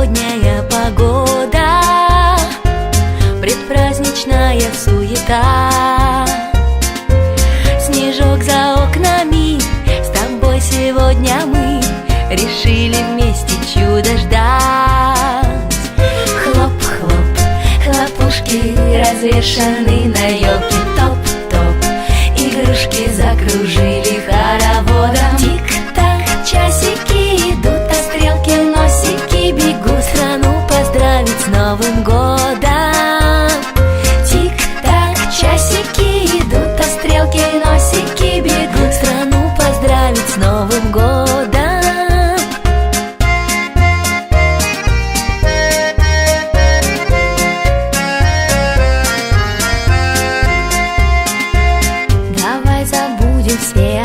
новогодняя погода Предпраздничная суета. Снежок за окнами, с тобой сегодня мы Решили вместе чудо ждать. Хлоп-хлоп, хлопушки развешаны на елке с Новым годом! Давай забудем все